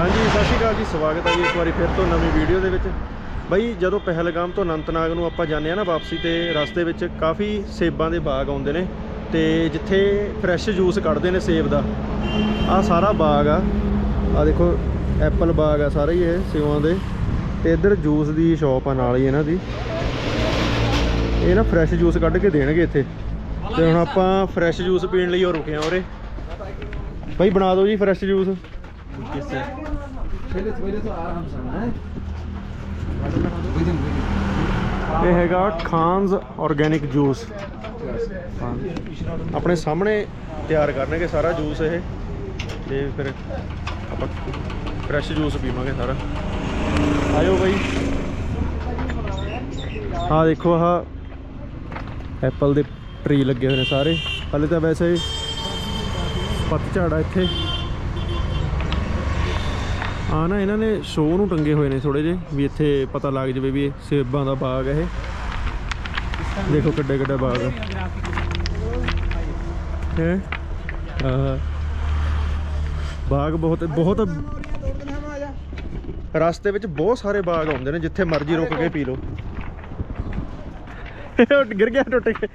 ਹਾਂਜੀ, ਸਤਿ ਸ਼੍ਰੀ ਅਕਾਲ ਜੀ, ਸਵਾਗਤ ਹੈ ਜੀ ਇੱਕ ਵਾਰੀ ਫਿਰ ਤੋਂ ਨਵੀਂ ਵੀਡੀਓ ਦੇ ਵਿੱਚ। ਬਈ, ਜਦੋਂ ਪਹਿਲਗਾਮ ਤੋਂ ਅਨੰਤਨਾਗ ਨੂੰ ਆਪਾਂ ਜਾਂਦੇ ਆ ਨਾ ਵਾਪਸੀ ਤੇ, ਰਸਤੇ ਵਿੱਚ ਕਾਫੀ ਸੇਬਾਂ ਦੇ ਬਾਗ ਆਉਂਦੇ ਨੇ ਤੇ ਜਿੱਥੇ ਫਰੈਸ਼ ਜੂਸ ਕੱਢਦੇ ਨੇ ਸੇਬ ਦਾ। ਆ ਸਾਰਾ ਬਾਗ ਆ। ਆ ਦੇਖੋ ਐਪਲ ਬਾਗ ਆ ਸਾਰਾ ਹੀ ਇਹ ਸੇਬਾਂ ਦੇ। ਤੇ ਇੱਧਰ ਜੂਸ ਦੀ ਸ਼ਾਪ ਆ, ਨਾਲ ਹੀ ਇਹਨਾਂ ਦੀ। ਇਹ ਨਾ ਫਰੈਸ਼ ਜੂਸ ਕੱਢ ਕੇ ਦੇਣਗੇ ਇੱਥੇ। ਤੇ ਹੁਣ ਆਪਾਂ ਫਰੈਸ਼ ਜੂਸ ਪੀਣ ਲਈ ਉਹ ਰੁਕੇ ਆ ਉਰੇ। ਬਈ, ਬਣਾ ਦਿਓ ਜੀ ਫਰੈਸ਼ ਜੂਸ ਇਹ ਹੈਗਾ ਖਾਨਸ ਆਰਗੈਨਿਕ ਜੂਸ। ਆਪਣੇ ਸਾਹਮਣੇ ਤਿਆਰ ਕਰਨਗੇ ਸਾਰਾ ਜੂਸ ਇਹ। ਤੇ ਫਿਰ ਆਪਾਂ ਫਰੈਸ਼ ਜੂਸ ਪੀਵਾਂਗੇ ਸਾਰਾ। ਆਇਓ ਬਾਈ। ਆ ਦੇਖੋ ਆਹ ਐਪਲ ਦੇ ਟਰੀ ਲੱਗੇ ਹੋਏ ਨੇ ਸਾਰੇ। ਹਲੇ ਤਾਂ ਵੈਸੇ ਪਤਝੜ ਆ ਇੱਥੇ। ਆ ਨਾ ਇਹਨਾਂ ਨੇ ਸ਼ੋਅ ਨੂੰ ਟੰਗੇ ਹੋਏ ਨੇ ਥੋੜੇ ਜੇ ਵੀ ਇੱਥੇ ਪਤਾ ਲੱਗ ਜਵੇ ਵੀ ਇਹ ਸੇਬਾਂ ਦਾ ਬਾਗ ਹੈ ਇਹ। ਦੇਖੋ ਕਿੱਡੇ ਕਿੱਡੇ ਬਾਗ ਹੈ? ਹੈ ਬਾਗ ਬਹੁਤ ਬਹੁਤ ਰਸਤੇ ਵਿੱਚ ਬਹੁਤ ਸਾਰੇ ਬਾਗ ਆਉਂਦੇ ਨੇ ਜਿੱਥੇ ਮਰਜ਼ੀ ਰੁਕ ਕੇ ਪੀ ਲਓ। ਗਿਰ ਗਿਆ ਟੁੱਟ ਕੇ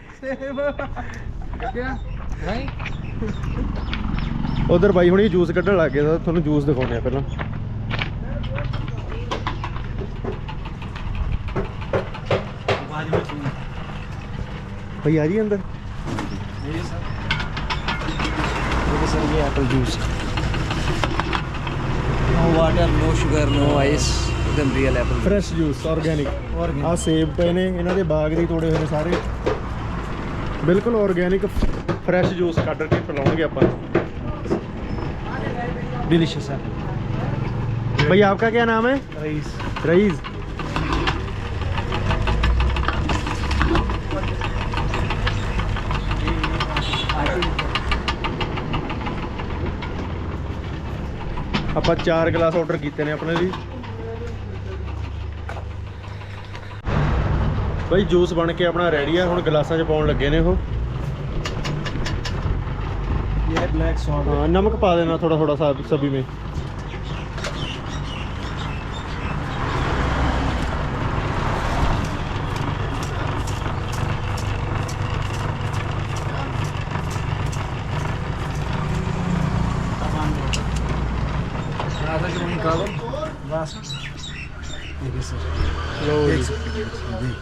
ਉਧਰ ਬਾਈ ਹੁਣੀ ਜੂਸ ਕੱਢਣ ਲੱਗ ਗਏ ਤੁਹਾਨੂੰ ਜੂਸ ਦਿਖਾਉਂਦੇ ਆ ਪਹਿਲਾਂ। ਭਾਈ ਆ ਜੀ ਅੰਦਰ देखो सर ये apple juice no water no sugar no ice एकदम real apple fresh juice organic Organic. ਆ ਸੇਬ ਪਏ ਨੇ ਇਹਨਾਂ ਦੇ ਬਾਗ ਦੀ ਤੋੜੇ ਹੋਏ ਨੇ ਸਾਰੇ ਬਿਲਕੁਲ ਆਰਗੈਨਿਕ ਫਰੈਸ਼ ਜੂਸ ਕੱਢ ਕੇ ਪਿਲਾਉਣਗੇ ਆਪਾਂ डिलीशियस एप्पल भाई आपका क्या नाम है रईस रईस ਆਪਾਂ ਚਾਰ ਗਲਾਸ ਆਰਡਰ ਕੀਤੇ ਨੇ ਆਪਣੇ ਲਈ। ਬਈ ਜੂਸ ਬਣ ਕੇ ਆਪਣਾ ਰੈਡੀ ਆ ਹੁਣ ਗਲਾਸਾਂ 'ਚ ਪਾਉਣ ਲੱਗੇ ਨੇ ਉਹ। ਇਹ ਬਲੈਕ ਸੌਂਡ ਨਮਕ ਪਾ ਦੇਣਾ ਥੋੜਾ ਥੋੜਾ ਸਭੀ ਮੇਂ सा सभी में राधा जो निकालो बस देखिए सर लो देख सकते हैं सर, देख।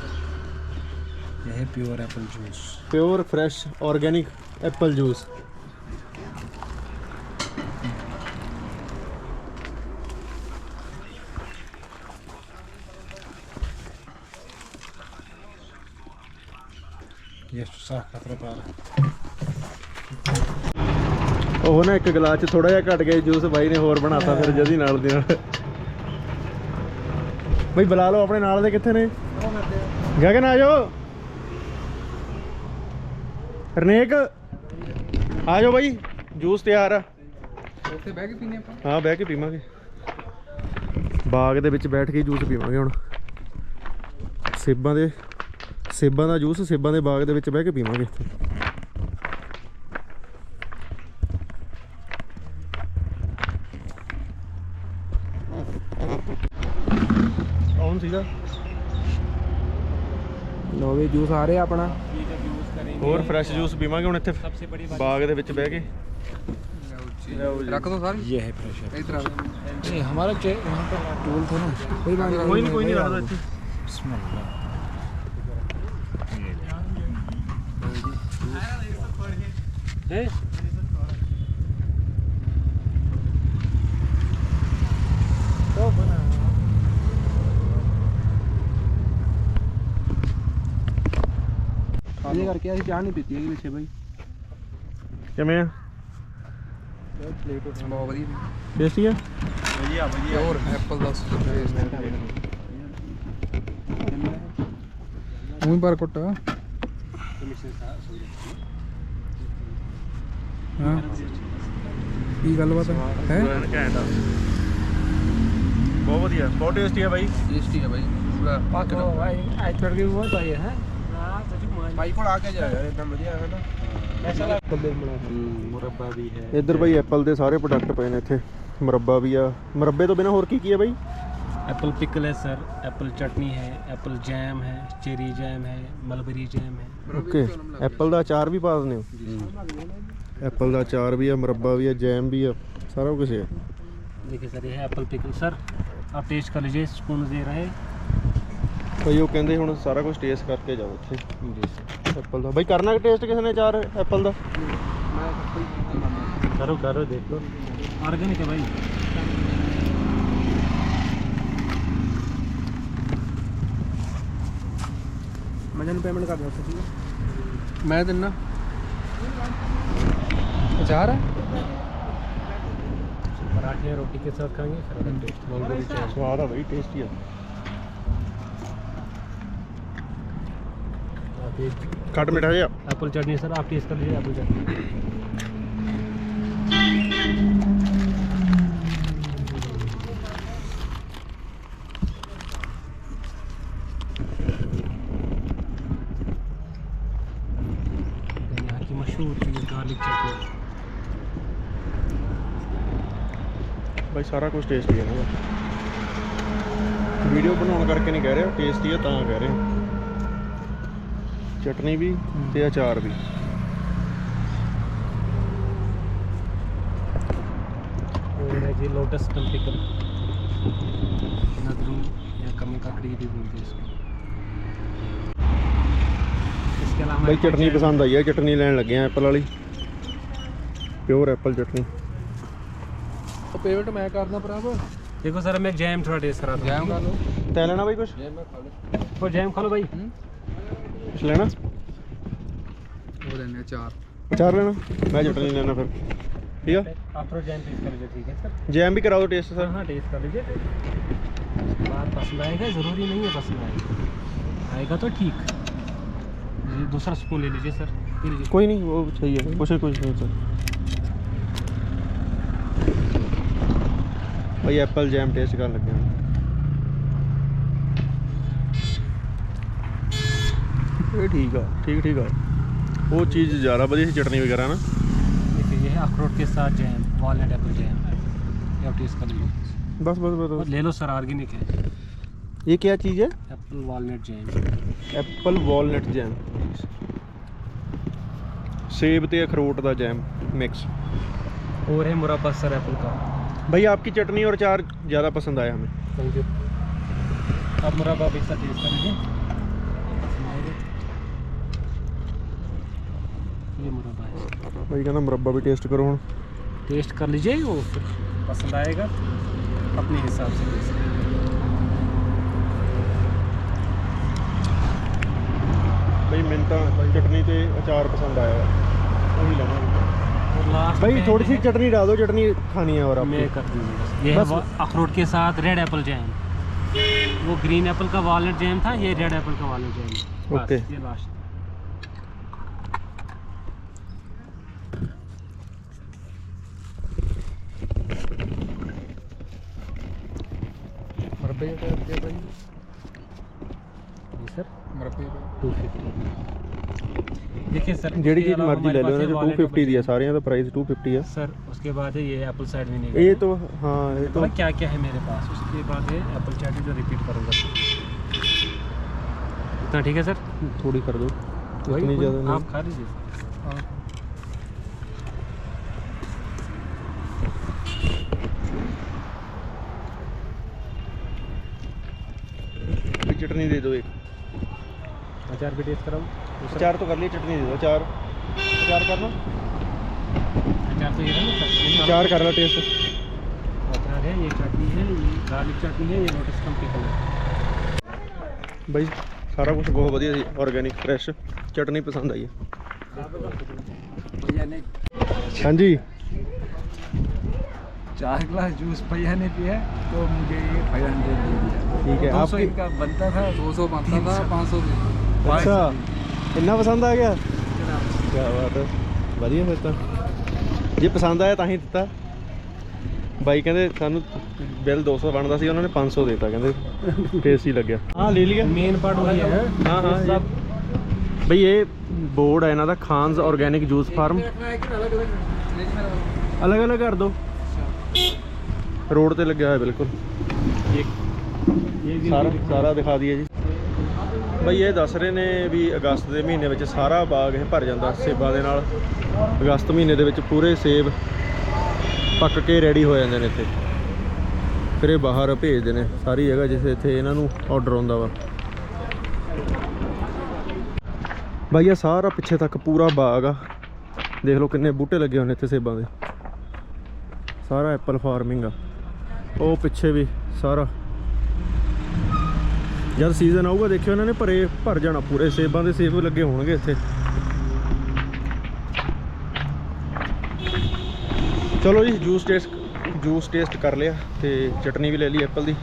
ये है pure apple juice pure fresh organic apple juice ये साफ का प्रकार ਉਹ ਨਾ ਇੱਕ ਗਲਾਸ ਚ ਥੋੜਾ ਜਿਹਾ ਘਟ ਗਿਆ ਜੂਸ ਬਾਈ ਨੇ ਹੋਰ ਬਣਾਤਾ ਫਿਰ ਜਦੀ ਨਾਲ ਦੇ ਨਾਲ। ਬਈ ਬੁਲਾ ਲਓ ਆਪਣੇ ਨਾਲ ਦੇ ਕਿੱਥੇ ਨੇ? ਗਗਨ ਆ ਜਾਓ। ਰਨੇਕ ਆ ਜਾਓ ਬਾਈ ਜੂਸ ਤਿਆਰ ਆ। ਉੱਥੇ ਬਹਿ ਕੇ ਪੀਨੇ ਆਪਾਂ। ਹਾਂ ਬਹਿ ਕੇ ਪੀਵਾਂਗੇ। ਬਾਗ ਦੇ ਵਿੱਚ ਬੈਠ ਕੇ ਜੂਸ ਪੀਵਾਂਗੇ ਹੁਣ। ਸੇਬਾਂ ਦੇ ਸੇਬਾਂ ਦਾ ਜੂਸ ਸੇਬਾਂ ਦੇ ਬਾਗ ਦੇ ਵਿੱਚ ਬਹਿ ਕੇ ਪੀਵਾਂਗੇ। ਕੌਣ ਸੀਗਾ ਲੋ ਵੀ ਜੂਸ ਆ ਰਿਹਾ ਆਪਣਾ ਹੋਰ ਫਰੈਸ਼ ਜੂਸ ਪੀਵਾਂਗੇ ਹੁਣ ਇੱਥੇ ਬਾਗ ਦੇ ਵਿੱਚ ਬਹਿ ਕੇ रख दो सर ये है फ्रेश इधर नहीं हमारा चे यहाँ पर टूल था ना कोई बात ਕੋਈ ਨਹੀਂ ਕੋਈ ਨਹੀਂ ਰੱਖ ਦੋ ਇੱਥੇ है ਕਰਕੇ ਅਸੀਂ ਚਾਹ ਨਹੀਂ ਪੀਤੀ ਹੈਗੀ ਪਿੱਛੇ ਬਾਈ। ਕਿਵੇਂ ਆ? ਪਲੇਟ ਬਹੁਤ ਵਧੀਆ ਟੇਸਟੀ ਆ? ਵਧੀਆ ਵਧੀਆ। ਹੋਰ ਐਪਲ ਦਾ ਟੇਸਟ ਮੂੰਹ ਪਰ ਕੁੱਟ। ਹਾਂ। ਕੀ ਗੱਲਬਾਤ ਹੈ? ਘੈਂਟ ਆ। ਬਹੁਤ ਵਧੀਆ ਬਹੁਤ ਟੇਸਟੀ ਆ ਬਾਈ। ਟੇਸਟੀ ਆ ਬਾਈ ਪੂਰਾ ਪੱਕ ਰਿਹਾ ਭਾਈ ਐਕਚੁਅਲੀ ਬਹੁਤ ਆਈ ਹੈ? ਭਾਈ ਕੋਲ ਆ ਕੇ ਜਾ ਯਾਰ ਇਦਾਂ ਵਧੀਆ ਹੈ ਨਾ ਐਸਾ ਲੱਗ ਬੱਲੇ ਬਣਾ ਮੁਰੱਬਾ ਵੀ ਹੈ ਇੱਧਰ ਬਾਈ ਐਪਲ ਦੇ ਸਾਰੇ ਪ੍ਰੋਡਕਟ ਪਏ ਨੇ ਇੱਥੇ ਮੁਰੱਬਾ ਵੀ ਆ ਮੁਰੱਬੇ ਤੋਂ ਬਿਨਾ ਹੋਰ ਕੀ ਕੀ ਹੈ ਬਾਈ एप्पल पिकल है सर एप्पल चटनी है एप्पल जैम है चेरी जैम है मलबरी जैम है ਓਕੇ ਐਪਲ ਦਾ ਅਚਾਰ ਵੀ ਪਾ ਦਿੰਦੇ ਹੋ ਐਪਲ ਦਾ ਅਚਾਰ ਵੀ ਆ ਮੁਰੱਬਾ ਵੀ ਆ ਜੈਮ ਵੀ ਆ ਸਾਰਾ ਕੁਝ ਹੈ देखिए सर ये है एप्पल पिकल सर आप टेस्ट कर लीजिए स्पून दे रहे हैं ਬਈ ਉਹ ਕਹਿੰਦੇ ਹੁਣ ਸਾਰਾ ਕੁਝ ਟੇਸਟ ਕਰਕੇ ਜਾਓ ਉੱਥੇ जी सर ਐਪਲ ਦਾ ਬਈ ਕਰਨਾ ਟੇਸਟ ਕਿਸੇ ਨੇ ਅਚਾਰ ਐਪਲ ਦਾ करो करो देखो ऑर्गेनिक है भाई ਮੈਂ ਜਨ ਪੇਮੈਂਟ ਕਰ ਦਿਆਂ ਠੀਕ ਹੈ ਮੈਂ ਦਿੰਨਾ ਅਚਾਰ ਹੈ पराठे रोटी के साथ खाएंगे फिर अलग टेस्ट मलबरी जैम ਸਵਾਦ ਆ ਬਈ ਟੇਸਟੀ ਆ आप ये ਖੱਟ ਮਿਠਾ ਜਿਹਾ एप्पल चटनी सर आप टेस्ट कर लीजिए एप्पल चटनी यहाँ की मशहूर चीज़ गार्लिक चटनी ਬਾਈ ਸਾਰਾ ਕੁਝ ਟੇਸਟੀ ਹੈ ਨਾ ਵੀਡੀਓ ਬਣਾਉਣ ਕਰਕੇ ਨਹੀਂ ਕਹਿ ਰਿਹਾ ਟੇਸਟੀ ਹੈ ਤਾਂ ਕਹਿ ਰਿਹਾ ਚਟਨੀ ਵੀ ਤੇ ਅਚਾਰ ਵੀ और है जी लोटस टेम्पिकल नगरू या कमी ककड़ी भी बोलते हैं इसको इसके अलावा ਬਾਈ हमारे ਚਟਨੀ पास ਪਸੰਦ ਆਈ ਹੈ ਚਟਨੀ ਲੈਣ ਲੱਗੇ ਆ ਐਪਲ ਵਾਲੀ ਪਿਓਰ ਐਪਲ ਚਟਨੀ ਉਹ ਪੇਮੈਂਟ ਮੈਂ ਕਰਦਾ ਭਰਾਵਾ देखो सर मैं जैम थोड़ा टेस्ट करा था ਜੈਮ ਕਰ ਲਓ ਤੈ ਲੈਣਾ ਬਾਈ ਕੁਝ ਜੈਮ ਮੈਂ ਖਾ ਲਓ वो जैम खा लो भाई कुछ लेना? वो लेने चार। चार लेना? मैं नहीं लेना फिर। ठीक है? आप जैम कर लीजिए ठीक है सर? जैम भी कराओ तो टेस्ट सर। हाँ, हाँ, टेस्ट कर लीजिए। बात पसंद आएगा? ज़रूरी नहीं है पसंद आएगा। आएगा तो ठीक। दूसरा स्पून ले लीजिए सर। कोई नहीं वो कुछ कुछ नहीं सर। भाई एप्पल जैम टेस्ट कर लगे हैं ਇਹ ਠੀਕ ਆ ਠੀਕ ਠੀਕ ਆ ਉਹ ਚੀਜ਼ ਜ਼ਿਆਦਾ ਵਧੀਆ ਸੀ ਚਟਨੀ ਵਗੈਰਾ ਨਾ देखिए ये है अखरोट के साथ जैम वॉलनट एप्पल जैम ये आप टेस्ट कर लीजिए बस बस बस और बस ले लो सर ऑर्गेनिक है ये क्या चीज़ है apple walnut jam apple walnut jam ਸੇਬ ਤੇ ਅਖਰੋਟ ਦਾ ਜੈਮ ਮਿਕਸ और है मुरब्बा सर एप्पल का भाई आपकी चटनी और चार ज़्यादा पसंद आया हमें थैंक यू आप मुरब्बा भी सर टेस्ट कर लीजिए ये मुरब्बा है। भाई कहना मुरब्बा भी टेस्ट करो हूँ टेस्ट कर लीजिए वो फिर। पसंद आएगा अपने हिसाब से भाई मैंने तो चटनी ते अचार पसंद आया। वही लास्ट भाई थोड़ी सी चटनी डाल दो चटनी खानी है और मैं कर दूँगी ये है बस- अखरोट के साथ रेड एप्पल जैम वो ग्रीन एप्पल का वॉलनट जैम था ये रेड एप्पल का वॉलनट जैम है। बस, ओके। ये लास्ट ਮਰਬੇ ਜਿਹੜਾ ਟਾਈਪ ਦੇ ਭਾਈ जी सर ਮਰਬੇ टू फिफ्टी देखिए सर ਜਿਹੜੀ इसके ਚੀਜ਼ अलावा ਮਰਜ਼ੀ हमारे ਲੈ पास ਲਓ है ਇਹਨਾਂ walnut 250 ਦੀ ਹੈ apple ਸਾਰਿਆਂ ਦਾ ਪ੍ਰਾਈਸ 250 ਹੈ jam। सर उसके बाद है ये एप्पल साइड में नहीं ये तो हाँ ये तो तो क्या क्या है मेरे पास उसके बाद है एप्पल चाट जो रिपीट करूँगा इतना ठीक है सर थोड़ी कर दो वही इतनी वही, ज़्यादा आप नहीं खा लीजिए भी चटनी दे दो एक अचार भी टेस्ट कराऊँ अचार तो कर लिए चटनी दे दो अचार अचार करना अचार तो ये है ना सर ये अचार कर लो टेस्ट अचार है ये चटनी है ये गार्लिक चटनी है ये लोटस कम पिकल है ਬਾਈ ਸਾਰਾ ਕੁਝ ਬਹੁਤ ਵਧੀਆ ਸੀ ਆਰਗੈਨਿਕ ਫਰੈਸ਼ ਚਟਨੀ ਪਸੰਦ ਆਈ ਹੈ भैया ने ਹਾਂਜੀ चार गिलास जूस भैया ने पिया तो मुझे ये फाइव हंड्रेड दे दिया ठीक है, दो सौ आपकी- इनका बनता था दो सौ बनता था पाँच सौ ਅੱਛਾ ਇੰਨਾ ਪਸੰਦ ਆ ਗਿਆ ਕੀ ਬਾਤ ਹੈ ਵਧੀਆ ਫਿਰ ਤਾਂ ਜੇ ਪਸੰਦ ਆਇਆ ਤਾਂ ਹੀ ਦਿੱਤਾ ਬਾਈ ਕਹਿੰਦੇ ਸਾਨੂੰ ਬਿੱਲ 200 ਬਣਦਾ ਸੀ ਉਹਨਾਂ ਨੇ 500 ਦੇਤਾ ਕਹਿੰਦੇ ਟੇਸਟੀ ਲੱਗਿਆ ਹਾਂ ਲੈ ਲਿਆ मेन पार्ट वही है ਹਾਂ ਹਾਂ सब ਇਹ- ਬਈ ਇਹ ਬੋਰਡ ਹੈ ਇਹਨਾਂ ਦਾ ਖਾਨਸ ਆਰਗੈਨਿਕ ਜੂਸ ਫਾਰਮ ਅਲੱਗ ਅਲੱਗ ਕਰ ਦੋ ਰੋਡ ਤੇ ਲੱਗਿਆ ਹੋਇਆ, ਬਿਲਕੁਲ। ਸਾਰਾ ਸਾਰਾ ਦਿਖਾ ਦਈਏ ਜੀ। ਬਈ ਇਹ ਦੱਸ ਰਹੇ ਨੇ ਵੀ ਅਗਸਤ ਦੇ ਮਹੀਨੇ ਵਿੱਚ ਸਾਰਾ ਬਾਗ ਇਹ ਭਰ ਜਾਂਦਾ ਸੇਬਾਂ ਦੇ ਨਾਲ। ਅਗਸਤ ਮਹੀਨੇ ਦੇ ਵਿੱਚ ਪੂਰੇ ਸੇਬ ਪੱਕ ਕੇ ਰੈਡੀ ਹੋ ਜਾਂਦੇ ਨੇ ਇੱਥੇ। ਫਿਰ ਇਹ ਬਾਹਰ ਭੇਜਦੇ ਨੇ, ਸਾਰੀ ਜਗ੍ਹਾ ਜਿੱਥੇ ਇੱਥੇ ਇਹਨਾਂ ਨੂੰ ਆਰਡਰ ਆਉਂਦਾ ਵਾ। ਬਾਈ ਇਹ ਸਾਰਾ ਪਿੱਛੇ ਤੱਕ ਪੂਰਾ ਬਾਗ ਆ। ਦੇਖ ਲਓ ਕਿੰਨੇ ਬੂਟੇ ਲੱਗੇ ਹੋਣੇ ਇੱਥੇ ਸੇਬਾਂ ਦੇ। ਸਾਰਾ ਐਪਲ ਫਾਰਮਿੰਗ ਆ। ਉਹ ਪਿੱਛੇ ਵੀ ਸਾਰਾ। ਜਦ ਸੀਜ਼ਨ ਆਊਗਾ, ਦੇਖਿਓ ਇਹਨਾਂ ਨੇ ਭਰੇ, ਭਰ ਜਾਣਾ ਪੂਰੇ। ਸੇਬਾਂ ਦੇ ਸੇਬ ਲੱਗੇ ਹੋਣਗੇ ਇੱਥੇ। ਚਲੋ ਜੀ ਜੂਸ ਟੇਸਟ ਜੂਸ ਟੇਸਟ ਕਰ ਲਿਆ ਤੇ ਚਟਨੀ ਵੀ ਲੈ ਲਈ ਐਪਲ ਦੀ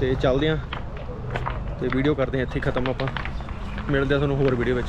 ਤੇ ਚੱਲਦੇ ਆਂ ਤੇ ਵੀਡੀਓ ਕਰਦੇ ਆਂ ਇੱਥੇ ਖਤਮ ਆਪਾਂ। ਮਿਲਦੇ ਆ ਤੁਹਾਨੂੰ ਹੋਰ ਵੀਡੀਓ ਵਿੱਚ।